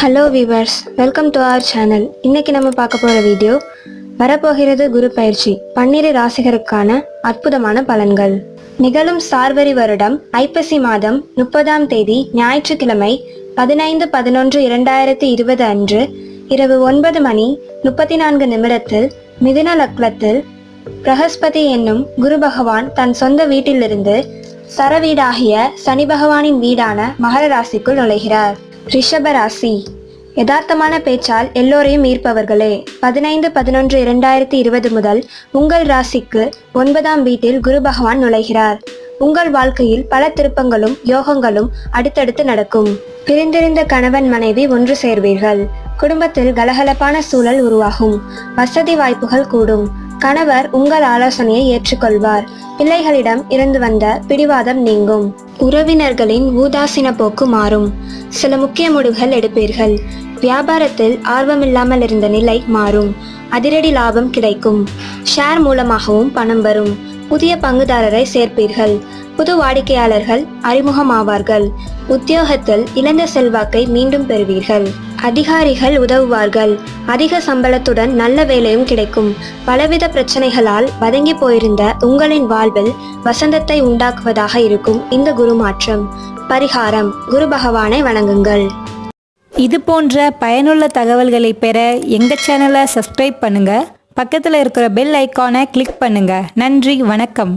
Hello viewers welcome to our channel இன்னைக்கு நம்ம பார்க்க போகிற வீடியோ வரப்போகிறது குரு பயிற்சி பன்னிரு ராசிகருக்கான அற்புதமான பலன்கள். நிகழும் சார்வரி வருடம் ஐப்பசி மாதம் முப்பதாம் தேதி ஞாயிற்றுக்கிழமை பதினைந்து பதினொன்று இரண்டாயிரத்தி இருபது அன்று இரவு ஒன்பது மணி முப்பத்தி நான்கு நிமிடத்தில் மிதுன லக்னத்தில் பிரகஸ்பதி என்னும் குரு பகவான் தன் சொந்த வீட்டிலிருந்து சரவீடாகிய சனி பகவானின் வீடான மகர ராசிக்குள் நுழைகிறார். ரிஷப ராசி யதார்த்தமான பேச்சால் எல்லோரையும் ஈர்ப்பவர்களே. பதினைந்து பதினொன்று இரண்டாயிரத்தி இருபது முதல் உங்கள் ராசிக்கு ஒன்பதாம் வீட்டில் குரு பகவான் நுழைகிறார். உங்கள் வாழ்க்கையில் பல திருப்பங்களும் யோகங்களும் அடுத்தடுத்து நடக்கும். பிரிந்திருந்த கணவன் மனைவி ஒன்று சேர்வீர்கள். குடும்பத்தில் கலகலப்பான சூழல் உருவாகும். வசதி வாய்ப்புகள் கூடும். கணவர் உங்கள் ஆலோசனையை ஏற்றுக்கொள்வார். பிள்ளைகளிடம் இருந்து வந்த பிடிவாதம் நீங்கும். உறவினர்களின் ஊதாசீன போக்கு மாறும். சில முக்கிய முடிவுகள் எடுப்பீர்கள். வியாபாரத்தில் ஆர்வமில்லாமல் இருந்த நிலை மாறும். அதிரடி லாபம் கிடைக்கும். ஷேர் மூலமாகவும் பணம் வரும். புதிய பங்குதாரரை சேர்ப்பீர்கள். புது வாடிக்கையாளர்கள் அறிமுகமாவார்கள். உத்தியோகத்தில் இழந்த செல்வாக்கை மீண்டும் பெறுவீர்கள். அதிகாரிகள் உதவுவார்கள். அதிக சம்பளத்துடன் நல்ல வேலையும் கிடைக்கும். பலவித பிரச்சனைகளால் வதங்கி போயிருந்த உங்களின் வாழ்வில் வசந்தத்தை உண்டாக்குவதாக இருக்கும் இந்த குரு மாற்றம். பரிகாரம். குரு பகவானை வணங்குங்கள். இது போன்ற பயனுள்ள தகவல்களை பெற எங்கள் சேனலை சப்ஸ்கிரைப் பண்ணுங்கள் பக்கத்தில் இருக்கிற பெல் ஐக்கானை கிளிக் பண்ணுங்கள் நன்றி வணக்கம்.